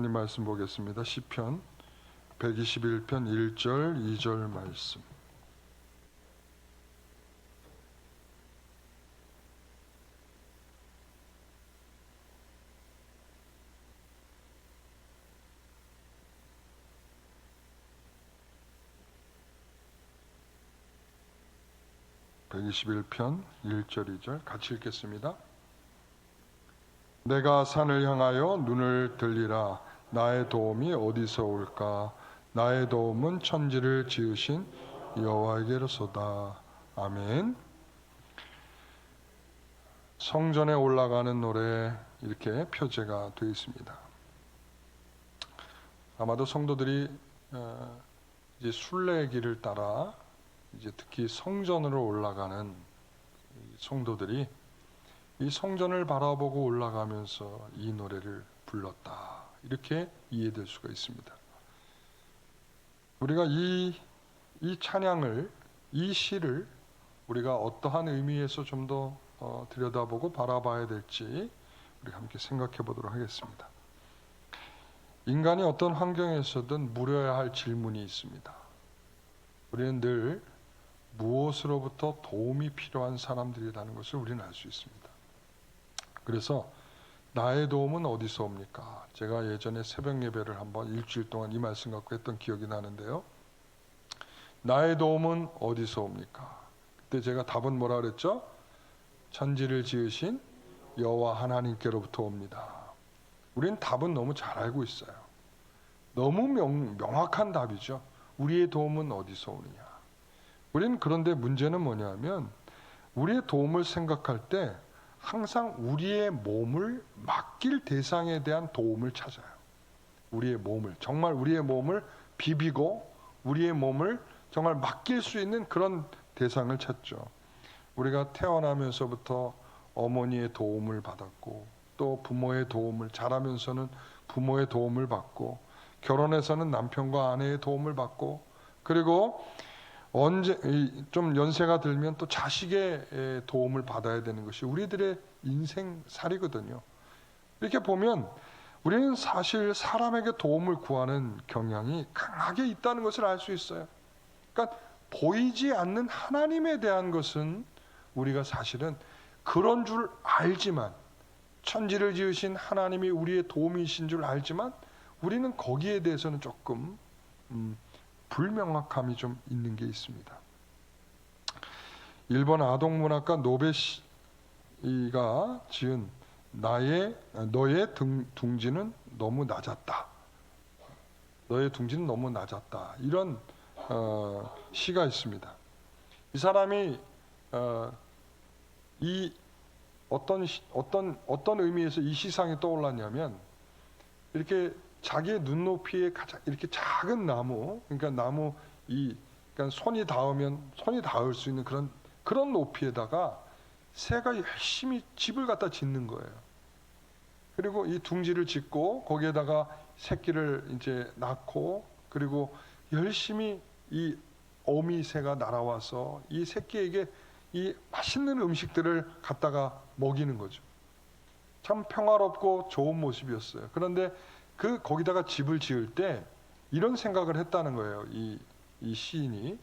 하나님 말씀 보겠습니다. 시편 121편 1절 2절 말씀. (121편) 1절 2절 같이 읽겠습니다. 내가 산을 향하여 눈을 들리라 나의 도움이 어디서 올까? 나의 도움은 천지를 지으신 여호와에게로소다. 아멘. 성전에 올라가는 노래 이렇게 표제가 되어 있습니다. 아마도 성도들이 어, 이제 순례길을 따라 이제 특히 성전으로 올라가는 성도들이 이 성전을 바라보고 올라가면서 이 노래를 불렀다. 이렇게 이해될 수가 있습니다. 우리가 이, 이 찬양을, 이 시를 우리가 어떠한 의미에서 좀더 어, 들여다보고 바라봐야 될지 우리 함께 생각해 보도록 하겠습니다. 인간이 어떤 환경에서든 물어야 할 질문이 있습니다. 우리는 늘 무엇으로부터 도움이 필요한 사람들이라는 것을 우리는 알 수 있습니다. 그래서 나의 도움은 어디서 옵니까? 제가 예전에 새벽 예배를 한번 일주일 동안 이 말씀 갖고 했던 기억이 나는데요. 나의 도움은 어디서 옵니까? 그때 제가 답은 뭐라 그랬죠? 천지를 지으신 여호와 하나님께로부터 옵니다. 우린 답은 너무 잘 알고 있어요. 너무 명, 명확한 답이죠. 우리의 도움은 어디서 오느냐? 우리는 그런데 문제는 뭐냐면 우리의 도움을 생각할 때 항상 우리의 몸을 맡길 대상에 대한 도움을 찾아요. 우리의 몸을 정말 우리의 몸을 비비고 우리의 몸을 정말 맡길 수 있는 그런 대상을 찾죠. 우리가 태어나면서부터 어머니의 도움을 받았고 또 부모의 도움을 자라면서는 부모의 도움을 받고 결혼해서는 남편과 아내의 도움을 받고 그리고 언제 좀 연세가 들면 또 자식의 도움을 받아야 되는 것이 우리들의 인생살이거든요. 이렇게 보면 우리는 사실 사람에게 도움을 구하는 경향이 강하게 있다는 것을 알 수 있어요. 그러니까 보이지 않는 하나님에 대한 것은 우리가 사실은 그런 줄 알지만 천지를 지으신 하나님이 우리의 도움이신 줄 알지만 우리는 거기에 대해서는 조금 음, 불명확함이 좀 있는 게 있습니다. 일본 아동문학가 노베시가 지은 나의 너의 등, 둥지는 너무 낮았다. 너의 둥지는 너무 낮았다. 이런 어, 시가 있습니다. 이 사람이 어, 이 어떤 어떤 어떤 의미에서 이 시상이 떠올랐냐면 이렇게 자기의 눈높이에 가장 이렇게 작은 나무, 그러니까 나무 이 그러니까 손이 닿으면 손이 닿을 수 있는 그런 그런 높이에다가 새가 열심히 집을 갖다 짓는 거예요. 그리고 이 둥지를 짓고 거기에다가 새끼를 이제 낳고 그리고 열심히 이 어미 새가 날아와서 이 새끼에게 이 맛있는 음식들을 갖다가 먹이는 거죠. 참 평화롭고 좋은 모습이었어요. 그런데 그 거기다가 집을 지을 때 이런 생각을 했다는 거예요. 이, 이 시인이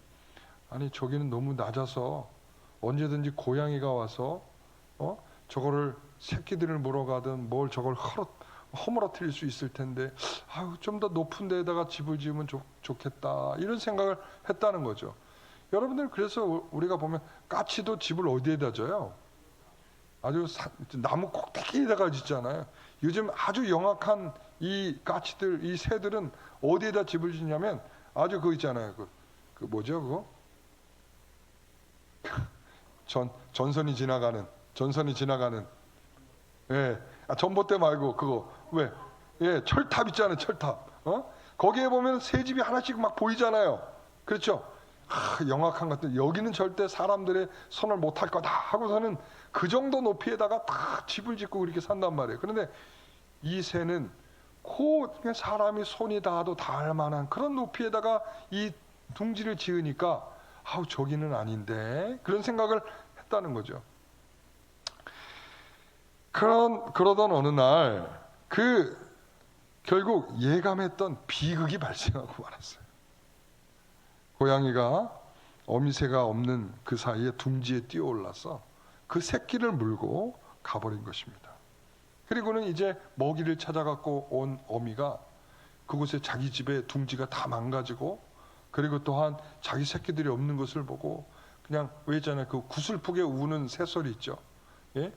아니 저기는 너무 낮아서 언제든지 고양이가 와서 어 저거를 새끼들을 물어가든 뭘 저걸 허러, 허물어뜨릴 수 있을 텐데 아유 좀 더 높은 데다가 집을 지으면 좋, 좋겠다 이런 생각을 했다는 거죠. 여러분들 그래서 우리가 보면 까치도 집을 어디에다 져요? 아주 사, 나무 꼭대기에다가 짓잖아요. 요즘 아주 영악한 이 까치들, 이 새들은 어디에다 집을 짓냐면 아주 그 있잖아요. 그, 그 뭐죠 그거? 전 전선이 지나가는 전선이 지나가는 예 아, 전봇대 말고 그거 왜? 예 철탑 있잖아요 철탑 어 거기에 보면 새 집이 하나씩 막 보이잖아요 그렇죠? 아, 영악한 것들 여기는 절대 사람들의 손을 못 할 거다 하고서는 그 정도 높이에다가 다 집을 짓고 그렇게 산단 말이에요. 그런데 이 새는 코 사람이 손이 닿아도 닿을 만한 그런 높이에다가 이 둥지를 지으니까 아우 저기는 아닌데 그런 생각을 했다는 거죠. 그런 그러던 어느 날 그 결국 예감했던 비극이 발생하고 말았어요. 고양이가 어미새가 없는 그 사이에 둥지에 뛰어올라서 그 새끼를 물고 가버린 것입니다. 그리고는 이제 먹이를 찾아갖고 온 어미가 그곳에 자기 집에 둥지가 다 망가지고 그리고 또한 자기 새끼들이 없는 것을 보고 그냥 왜 있잖아요. 그 구슬프게 우는 새소리 있죠. 예?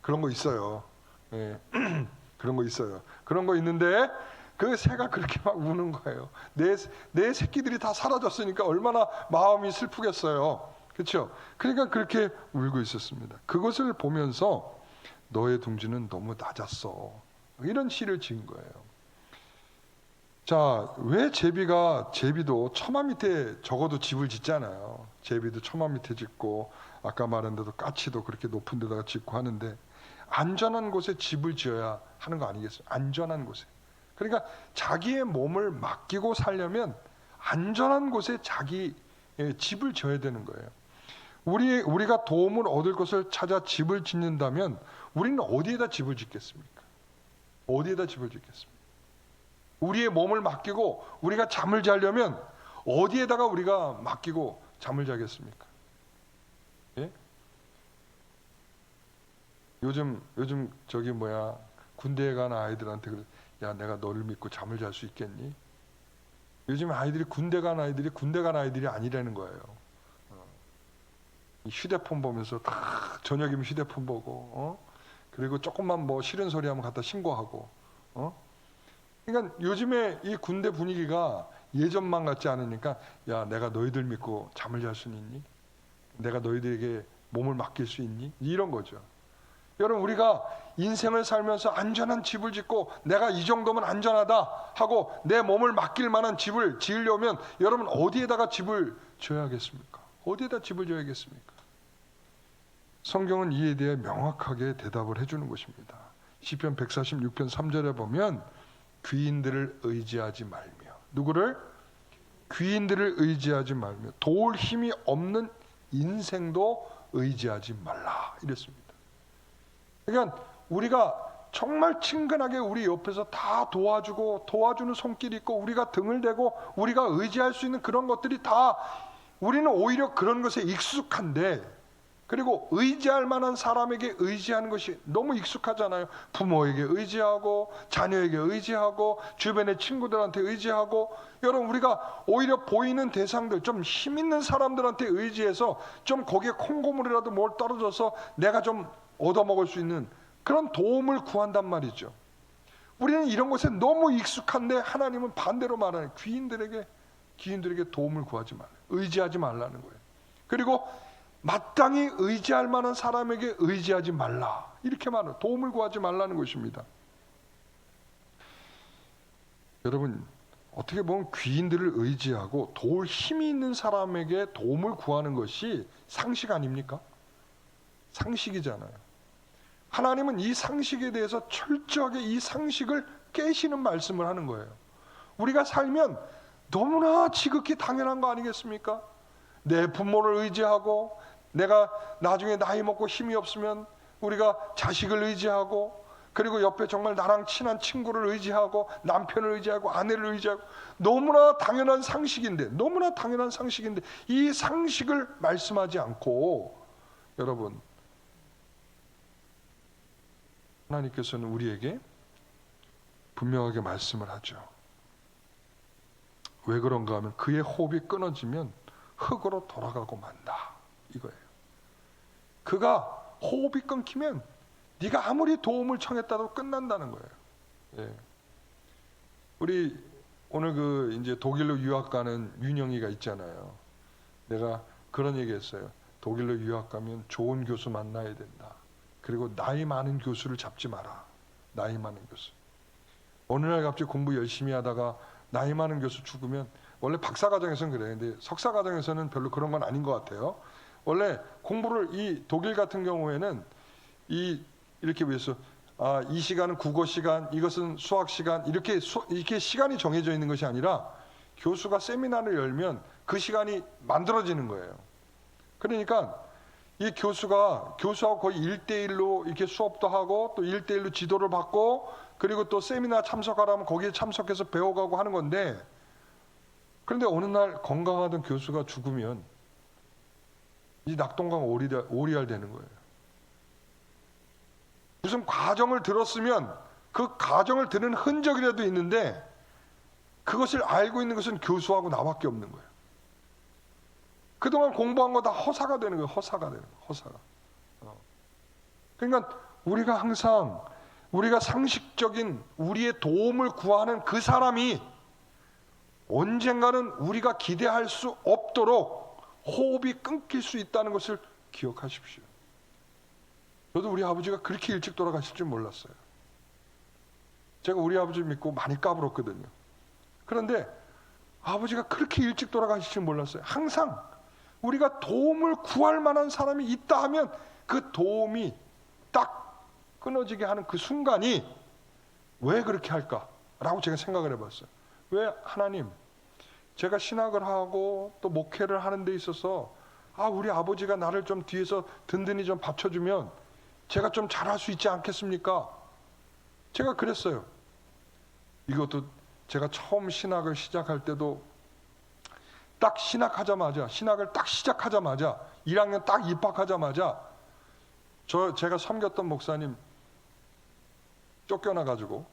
그런 거 있어요. 예. 그런 거 있어요. 그런 거 있는데 그 새가 그렇게 막 우는 거예요. 내, 내 새끼들이 다 사라졌으니까 얼마나 마음이 슬프겠어요. 그렇죠 그러니까 그렇게 울고 있었습니다. 그것을 보면서 너의 둥지는 너무 낮았어 이런 시를 지은 거예요 자, 왜 제비가 제비도 처마 밑에 적어도 집을 짓잖아요. 제비도 처마 밑에 짓고 아까 말한 대로 까치도 그렇게 높은 데다가 짓고 하는데 안전한 곳에 집을 지어야 하는 거 아니겠어요? 안전한 곳에. 그러니까 자기의 몸을 맡기고 살려면 안전한 곳에 자기 의 집을 지어야 되는 거예요. 우리 우리가 도움을 얻을 것을 찾아 집을 짓는다면 우리는 어디에다 집을 짓겠습니까? 어디에다 집을 짓겠습니까? 우리의 몸을 맡기고 우리가 잠을 자려면 어디에다가 우리가 맡기고 잠을 자겠습니까? 예? 요즘 요즘 저기 뭐야 군대에 간 아이들한테 그래 야 내가 너를 믿고 잠을 잘 수 있겠니? 요즘 아이들이 군대 간 아이들이 군대 간 아이들이 아니라는 거예요. 어. 이 휴대폰 보면서 다 저녁이면 휴대폰 보고 어? 그리고 조금만 뭐 싫은 소리 하면 갖다 신고하고 어? 그러니까 요즘에 이 군대 분위기가 예전만 같지 않으니까 야 내가 너희들 믿고 잠을 잘 수 있니? 내가 너희들에게 몸을 맡길 수 있니? 이런 거죠. 여러분 우리가 인생을 살면서 안전한 집을 짓고 내가 이 정도면 안전하다 하고 내 몸을 맡길 만한 집을 지으려면 여러분 어디에다가 집을 지어야겠습니까? 어디에다 집을 지어야겠습니까? 성경은 이에 대해 명확하게 대답을 해주는 것입니다. 시편 146편 3절에 보면 귀인들을 의지하지 말며 누구를 귀인들을 의지하지 말며 도울 힘이 없는 인생도 의지하지 말라 이랬습니다. 그러니까 우리가 정말 친근하게 우리 옆에서 다 도와주고 도와주는 손길이 있고 우리가 등을 대고 우리가 의지할 수 있는 그런 것들이 다 우리는 오히려 그런 것에 익숙한데 그리고 의지할 만한 사람에게 의지하는 것이 너무 익숙하잖아요. 부모에게 의지하고 자녀에게 의지하고 주변의 친구들한테 의지하고 여러분 우리가 오히려 보이는 대상들 좀 힘 있는 사람들한테 의지해서 좀 거기에 콩고물이라도 뭘 떨어져서 내가 좀 얻어먹을 수 있는 그런 도움을 구한단 말이죠. 우리는 이런 것에 너무 익숙한데 하나님은 반대로 말하는 귀인들에게 귀인들에게 도움을 구하지 말라. 의지하지 말라는 거예요. 그리고 마땅히 의지할 만한 사람에게 의지하지 말라. 이렇게 말은 도움을 구하지 말라는 것입니다. 여러분 어떻게 보면 귀인들을 의지하고 도울 힘이 있는 사람에게 도움을 구하는 것이 상식 아닙니까? 상식이잖아요. 하나님은 이 상식에 대해서 철저하게 이 상식을 깨시는 말씀을 하는 거예요. 우리가 살면 너무나 지극히 당연한 거 아니겠습니까? 내 부모를 의지하고 내가 나중에 나이 먹고 힘이 없으면 우리가 자식을 의지하고 그리고 옆에 정말 나랑 친한 친구를 의지하고 남편을 의지하고 아내를 의지하고 너무나 당연한 상식인데 너무나 당연한 상식인데 이 상식을 말씀하지 않고 여러분 하나님께서는 우리에게 분명하게 말씀을 하죠. 왜 그런가 하면 그의 호흡이 끊어지면 흙으로 돌아가고 만다. 이거예요. 그가 호흡이 끊기면 네가 아무리 도움을 청했다도 끝난다는 거예요. 예. 우리 오늘 그 이제 독일로 유학 가는 윤영이가 있잖아요. 내가 그런 얘기했어요. 독일로 유학 가면 좋은 교수 만나야 된다. 그리고 나이 많은 교수를 잡지 마라. 나이 많은 교수. 어느 날 갑자기 공부 열심히 하다가 나이 많은 교수 죽으면 원래 박사 과정에서는 그래요. 근데 석사 과정에서는 별로 그런 건 아닌 것 같아요. 원래 공부를 이 독일 같은 경우에는 이 이렇게 위해서 아, 이 시간은 국어 시간, 이것은 수학 시간 이렇게 수, 이렇게 시간이 정해져 있는 것이 아니라 교수가 세미나를 열면 그 시간이 만들어지는 거예요. 그러니까 이 교수가 교수하고 거의 일대일로 이렇게 수업도 하고 또 일대일로 지도를 받고 그리고 또 세미나 참석하라면 거기에 참석해서 배워가고 하는 건데 그런데 어느 날 건강하던 교수가 죽으면 이 낙동강 오리알, 오리알 되는 거예요. 무슨 과정을 들었으면 그 과정을 들은 흔적이라도 있는데 그것을 알고 있는 것은 교수하고 나밖에 없는 거예요. 그동안 공부한 거 다 허사가 되는 거예요. 허사가 되는 거예요. 허사가. 어. 그러니까 우리가 항상 우리가 상식적인 우리의 도움을 구하는 그 사람이 언젠가는 우리가 기대할 수 없도록 호흡이 끊길 수 있다는 것을 기억하십시오. 저도 우리 아버지가 그렇게 일찍 돌아가실 줄 몰랐어요. 제가 우리 아버지 믿고 많이 까불었거든요. 그런데 아버지가 그렇게 일찍 돌아가실 줄 몰랐어요. 항상 우리가 도움을 구할 만한 사람이 있다 하면 그 도움이 딱 끊어지게 하는 그 순간이 왜 그렇게 할까라고 제가 생각을 해봤어요. 왜 하나님 제가 신학을 하고 또 목회를 하는 데 있어서 아 우리 아버지가 나를 좀 뒤에서 든든히 좀 받쳐주면 제가 좀 잘할 수 있지 않겠습니까? 제가 그랬어요. 이것도 제가 처음 신학을 시작할 때도 딱 신학하자마자 신학을 딱 시작하자마자 1학년 딱 입학하자마자 저 제가 섬겼던 목사님 쫓겨나 가지고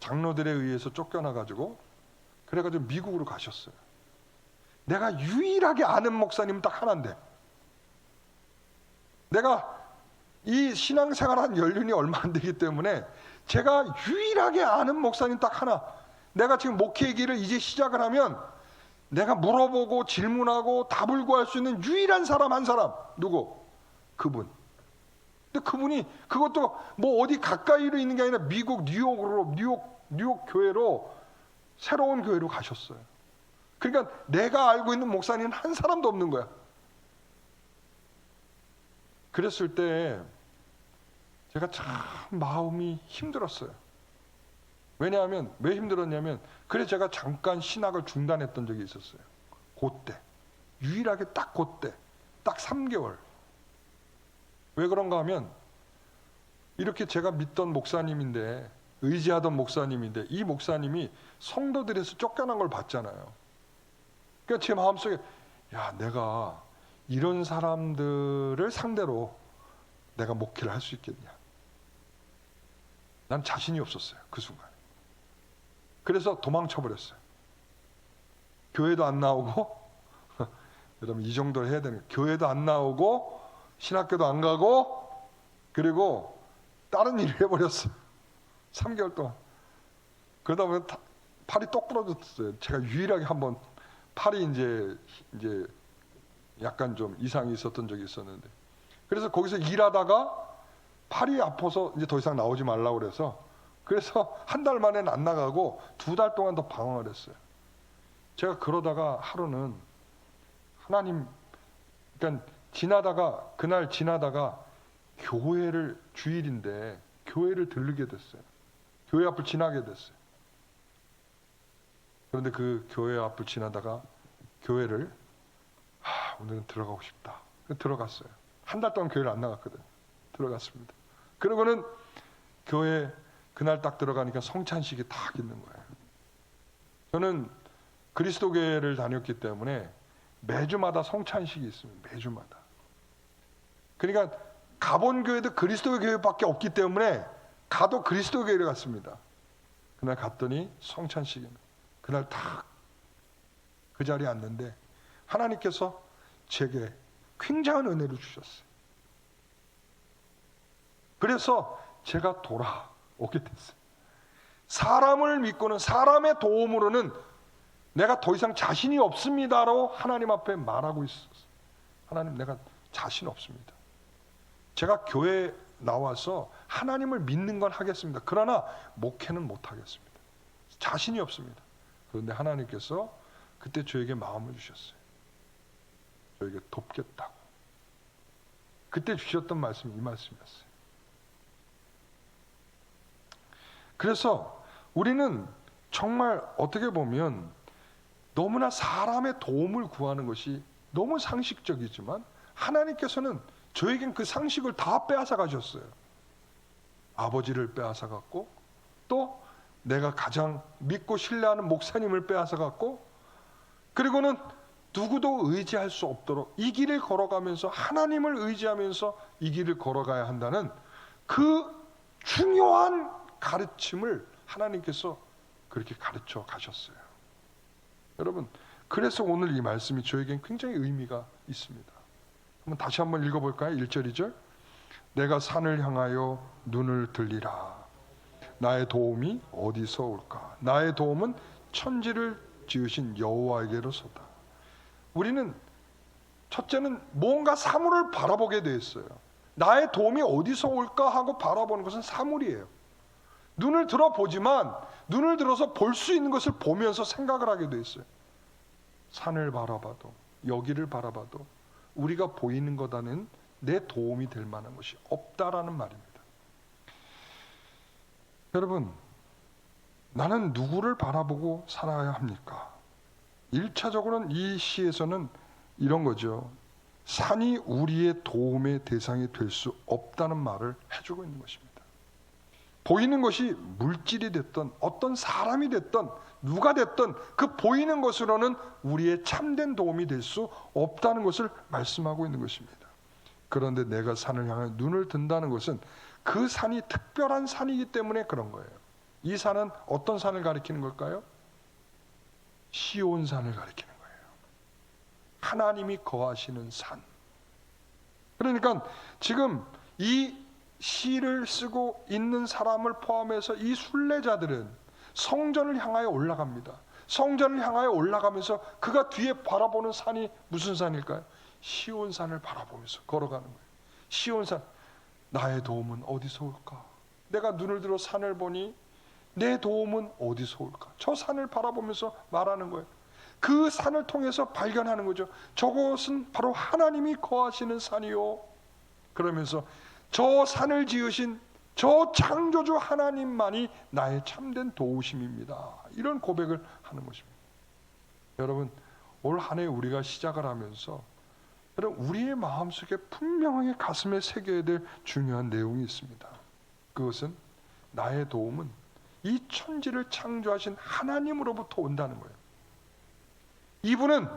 장로들에 의해서 쫓겨나 가지고 그래 가지고 미국으로 가셨어요. 내가 유일하게 아는 목사님 딱 하나인데 내가 이 신앙생활 한 연륜이 얼마 안 되기 때문에 제가 유일하게 아는 목사님 딱 하나 내가 지금 목회 길을 이제 시작을 하면 내가 물어보고 질문하고 답을 구할 수 있는 유일한 사람 한 사람 누구? 그분. 근데 그분이 그것도 뭐 어디 가까이로 있는 게 아니라 미국 뉴욕으로 뉴욕 뉴욕 교회로 새로운 교회로 가셨어요. 그러니까 내가 알고 있는 목사님은 한 사람도 없는 거야. 그랬을 때 제가 참 마음이 힘들었어요. 왜냐하면 왜 힘들었냐면 그래 제가 잠깐 신학을 중단했던 적이 있었어요. 그때 유일하게 딱 그때 딱 3개월. 왜 그런가 하면 이렇게 제가 믿던 목사님인데 의지하던 목사님인데 이 목사님이 성도들에서 쫓겨난 걸 봤잖아요. 그러니까 제 마음속에 야 내가 이런 사람들을 상대로 내가 목회를 할 수 있겠냐. 난 자신이 없었어요 그 순간. 그래서 도망쳐 버렸어요. 교회도 안 나오고 여러분 이 정도를 해야 되는. 교회도 안 나오고 신학교도 안 가고 그리고 다른 일을 해버렸어요. 3개월 동안. 그러다 보면 다- 팔이 똑 부러졌어요. 제가 유일하게 한번 팔이 이제 이제 약간 좀 이상이 있었던 적이 있었는데 그래서 거기서 일하다가 팔이 아파서 이제 더 이상 나오지 말라고 그래서 그래서 한 달 만에는 안 나가고 두 달 동안 더 방황을 했어요. 제가 그러다가 하루는 하나님 그러니까 지나다가 그날 지나다가 교회를 주일인데 교회를 들르게 됐어요. 교회 앞을 지나게 됐어요. 그런데 그 교회 앞을 지나다가 교회를 하, 오늘은 들어가고 싶다. 들어갔어요. 한 달 동안 교회를 안 나갔거든. 들어갔습니다. 그러고는 교회 그날 딱 들어가니까 성찬식이 딱 있는 거예요. 저는 그리스도교회를 다녔기 때문에 매주마다 성찬식이 있습니다. 매주마다. 그러니까 가본 교회도 그리스도 교회밖에 없기 때문에 가도 그리스도 교회를 갔습니다. 그날 갔더니 성찬식이 그날 딱 그 자리에 앉는데 하나님께서 제게 굉장한 은혜를 주셨어요. 그래서 제가 돌아오게 됐어요. 사람을 믿고는 사람의 도움으로는 내가 더 이상 자신이 없습니다로 하나님 앞에 말하고 있었어요. 하나님 내가 자신 없습니다. 제가 교회 나와서 하나님을 믿는 건 하겠습니다. 그러나 목회는 못 하겠습니다. 자신이 없습니다. 그런데 하나님께서 그때 저에게 마음을 주셨어요. 저에게 돕겠다고. 그때 주셨던 말씀이 이 말씀이었어요. 그래서 우리는 정말 어떻게 보면 너무나 사람의 도움을 구하는 것이 너무 상식적이지만 하나님께서는 저에겐 그 상식을 다 빼앗아 가셨어요. 아버지를 빼앗아 갔고 또 내가 가장 믿고 신뢰하는 목사님을 빼앗아 갔고 그리고는 누구도 의지할 수 없도록 이 길을 걸어가면서 하나님을 의지하면서 이 길을 걸어가야 한다는 그 중요한 가르침을 하나님께서 그렇게 가르쳐 가셨어요. 여러분, 그래서 오늘 이 말씀이 저에겐 굉장히 의미가 있습니다. 한번 다시 한번 읽어볼까요? 1절, 2절. 내가 산을 향하여 눈을 들리라. 나의 도움이 어디서 올까? 나의 도움은 천지를 지으신 여호와에게로서다. 우리는 첫째는 뭔가 사물을 바라보게 돼 있어요. 나의 도움이 어디서 올까 하고 바라보는 것은 사물이에요. 눈을 들어 보지만 눈을 들어서 볼 수 있는 것을 보면서 생각을 하게 돼 있어요. 산을 바라봐도 여기를 바라봐도 우리가 보이는 것과는 내 도움이 될 만한 것이 없다라는 말입니다. 여러분, 나는 누구를 바라보고 살아야 합니까? 1차적으로는 이 시에서는 이런 거죠. 산이 우리의 도움의 대상이 될 수 없다는 말을 해주고 있는 것입니다. 보이는 것이 물질이 됐던 어떤 사람이 됐던 누가 됐던 그 보이는 것으로는 우리의 참된 도움이 될 수 없다는 것을 말씀하고 있는 것입니다. 그런데 내가 산을 향해 눈을 든다는 것은 그 산이 특별한 산이기 때문에 그런 거예요. 이 산은 어떤 산을 가리키는 걸까요? 시온산을 가리키는 거예요. 하나님이 거하시는 산. 그러니까 지금 이 시를 쓰고 있는 사람을 포함해서 이 순례자들은 성전을 향하여 올라갑니다. 성전을 향하여 올라가면서 그가 뒤에 바라보는 산이 무슨 산일까요? 시온산을 바라보면서 걸어가는 거예요. 시온산 나의 도움은 어디서 올까? 내가 눈을 들어 산을 보니 내 도움은 어디서 올까? 저 산을 바라보면서 말하는 거예요. 그 산을 통해서 발견하는 거죠. 저곳은 바로 하나님이 거하시는 산이요. 그러면서 저 산을 지으신 저 창조주 하나님만이 나의 참된 도우심입니다. 이런 고백을 하는 것입니다. 여러분, 올 한 해 우리가 시작을 하면서 여러분 우리의 마음속에 분명하게 가슴에 새겨야 될 중요한 내용이 있습니다. 그것은 나의 도움은 이 천지를 창조하신 하나님으로부터 온다는 거예요. 이분은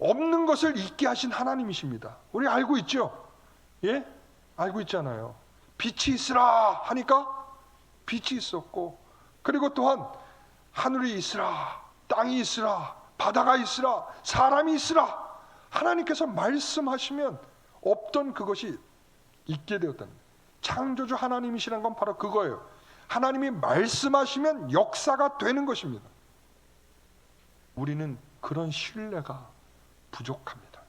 없는 것을 있게 하신 하나님이십니다. 우리 알고 있죠? 예? 알고 있잖아요. 빛이 있으라 하니까 빛이 있었고 그리고 또한 하늘이 있으라 땅이 있으라 바다가 있으라 사람이 있으라 하나님께서 말씀하시면 없던 그것이 있게 되었다는 거예요. 창조주 하나님이시란 건 바로 그거예요. 하나님이 말씀하시면 역사가 되는 것입니다. 우리는 그런 신뢰가 부족합니다.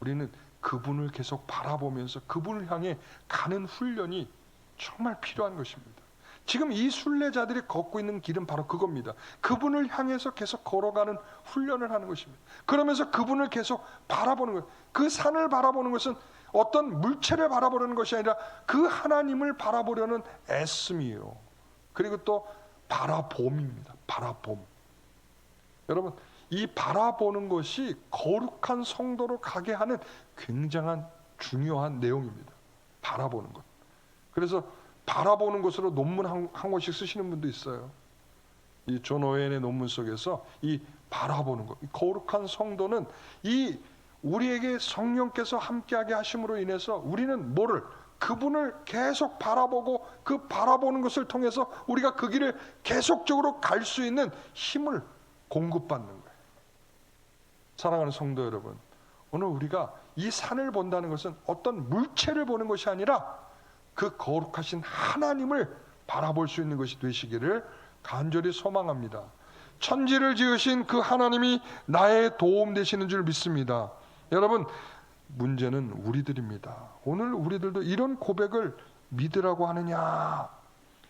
우리는 그분을 계속 바라보면서 그분을 향해 가는 훈련이 정말 필요한 것입니다. 지금 이 순례자들이 걷고 있는 길은 바로 그겁니다. 그분을 향해서 계속 걸어가는 훈련을 하는 것입니다. 그러면서 그분을 계속 바라보는 것. 그 산을 바라보는 것은 어떤 물체를 바라보려는 것이 아니라 그 하나님을 바라보려는 애씀이에요. 그리고 또 바라봄입니다. 바라봄. 여러분, 이 바라보는 것이 거룩한 성도로 가게 하는 굉장한 중요한 내용입니다. 바라보는 것. 그래서 바라보는 것으로 논문 한, 한 권씩 쓰시는 분도 있어요. 이 존 오웬의 논문 속에서 이 바라보는 것, 이 거룩한 성도는 이 우리에게 성령께서 함께하게 하심으로 인해서 우리는 뭐를 그분을 계속 바라보고 그 바라보는 것을 통해서 우리가 그 길을 계속적으로 갈 수 있는 힘을 공급받는 거예요. 사랑하는 성도 여러분, 오늘 우리가 이 산을 본다는 것은 어떤 물체를 보는 것이 아니라 그 거룩하신 하나님을 바라볼 수 있는 것이 되시기를 간절히 소망합니다. 천지를 지으신 그 하나님이 나의 도움 되시는 줄 믿습니다. 여러분, 문제는 우리들입니다. 오늘 우리들도 이런 고백을 믿으라고 하느냐?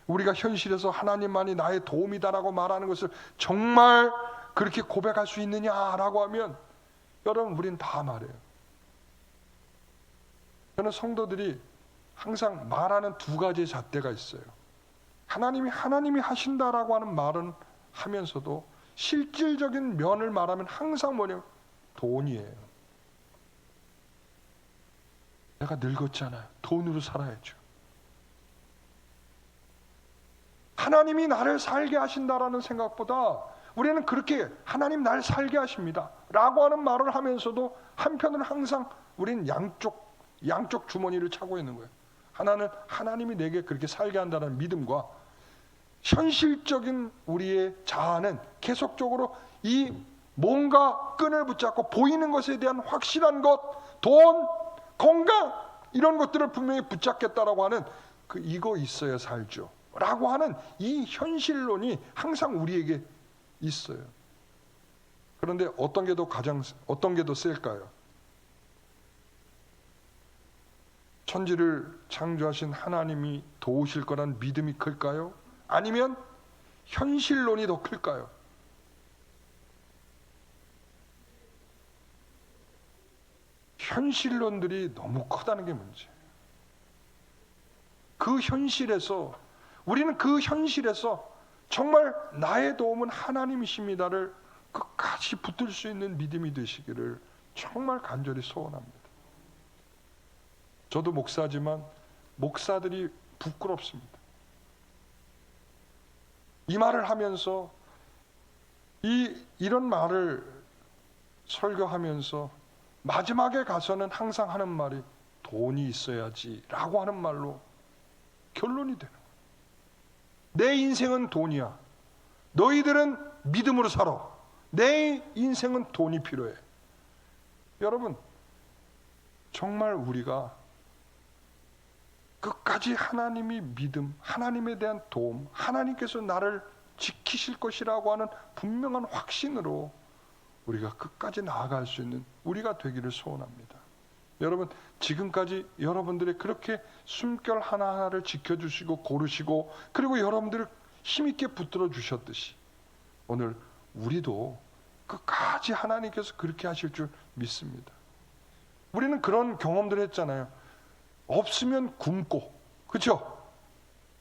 우리가 현실에서 하나님만이 나의 도움이다라고 말하는 것을 정말 그렇게 고백할 수 있느냐라고 하면 여러분 우린 다 말해요. 저는 성도들이 항상 말하는 두 가지 잣대가 있어요. 하나님이 하나님이 하신다라고 하는 말은 하면서도 실질적인 면을 말하면 항상 뭐냐 돈이에요. 내가 늙었잖아요. 돈으로 살아야죠. 하나님이 나를 살게 하신다라는 생각보다 우리는 그렇게 하나님 날 살게 하십니다. 라고 하는 말을 하면서도 한편은 항상 우리는 양쪽, 양쪽 주머니를 차고 있는 거예요. 하나는 하나님이 내게 그렇게 살게 한다는 믿음과 현실적인 우리의 자아는 계속적으로 이 뭔가 끈을 붙잡고 보이는 것에 대한 확실한 것, 돈, 건강 이런 것들을 분명히 붙잡겠다라고 하는 그 이거 있어야 살죠. 라고 하는 이 현실론이 항상 우리에게 있어요. 그런데 어떤 게 더 가장 어떤 게 더 셀까요? 천지를 창조하신 하나님이 도우실 거란 믿음이 클까요? 아니면 현실론이 더 클까요? 현실론들이 너무 크다는 게 문제예요. 그 현실에서 우리는 그 현실에서 정말 나의 도움은 하나님이십니다를 끝까지 붙들 수 있는 믿음이 되시기를 정말 간절히 소원합니다. 저도 목사지만 목사들이 부끄럽습니다. 이 말을 하면서 이 이런 말을 설교하면서 마지막에 가서는 항상 하는 말이 돈이 있어야지라고 하는 말로 결론이 되는 거예요. 내 인생은 돈이야. 너희들은 믿음으로 살아. 내 인생은 돈이 필요해. 여러분, 정말 우리가 끝까지 하나님이 믿음, 하나님에 대한 도움, 하나님께서 나를 지키실 것이라고 하는 분명한 확신으로 우리가 끝까지 나아갈 수 있는 우리가 되기를 소원합니다. 여러분, 지금까지 여러분들의 그렇게 숨결 하나하나를 지켜주시고 고르시고 그리고 여러분들을 힘있게 붙들어 주셨듯이 오늘 우리도 끝까지 하나님께서 그렇게 하실 줄 믿습니다. 우리는 그런 경험들 했잖아요. 없으면 굶고, 그렇죠?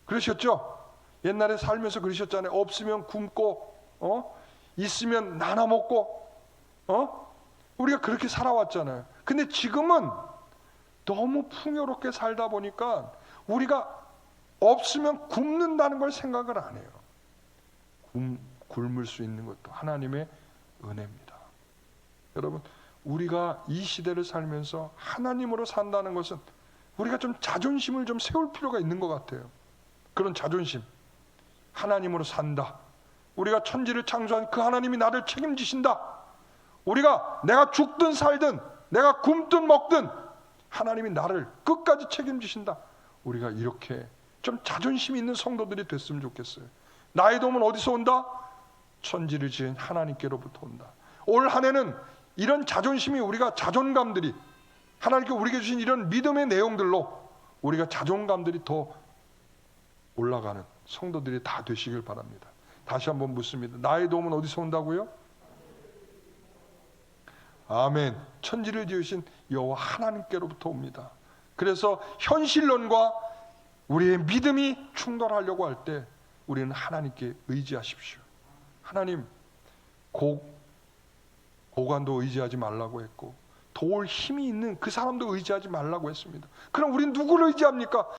그러셨죠? 옛날에 살면서 그러셨잖아요. 없으면 굶고, 어? 있으면 나눠 먹고, 어? 우리가 그렇게 살아왔잖아요. 근데 지금은 너무 풍요롭게 살다 보니까 우리가 없으면 굶는다는 걸 생각을 안 해요. 굶, 굶을 수 있는 것도 하나님의 은혜입니다. 여러분, 우리가 이 시대를 살면서 하나님으로 산다는 것은 우리가 좀 자존심을 좀 세울 필요가 있는 것 같아요. 그런 자존심. 하나님으로 산다. 우리가 천지를 창조한 그 하나님이 나를 책임지신다. 우리가 내가 죽든 살든 내가 굶든 먹든 하나님이 나를 끝까지 책임지신다. 우리가 이렇게 좀 자존심 있는 성도들이 됐으면 좋겠어요. 나의 도움은 어디서 온다? 천지를 지은 하나님께로부터 온다. 올 한 해는 이런 자존심이 우리가 자존감들이 하나님께 우리에게 주신 이런 믿음의 내용들로 우리가 자존감들이 더 올라가는 성도들이 다 되시길 바랍니다. 다시 한번 묻습니다. 나의 도움은 어디서 온다고요? 아멘. 천지를 지으신 여호와 하나님께로부터 옵니다. 그래서 현실론과 우리의 믿음이 충돌하려고 할 때 우리는 하나님께 의지하십시오. 하나님 고 고관도 의지하지 말라고 했고 도울 힘이 있는 그 사람도 의지하지 말라고 했습니다. 그럼 우리는 누구를 의지합니까?